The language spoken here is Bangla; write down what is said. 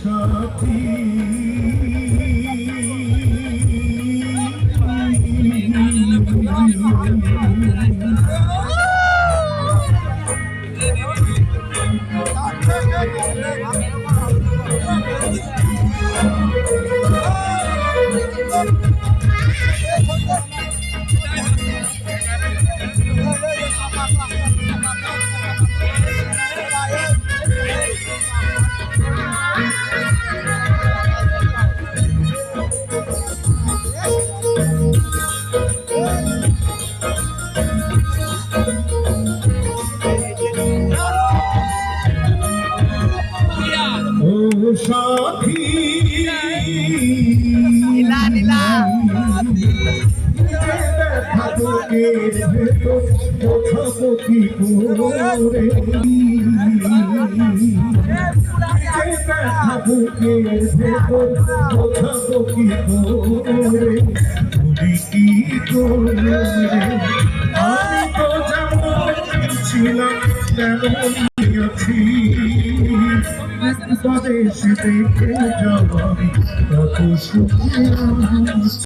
সাথী ও সাথী। নীলা, নীলা। বুকের ভেতর করে বুকের ভেতর করে ভুলি কি করে আমি তো যেমন ছিলাম তেমনই আছি। কত সুখে আছি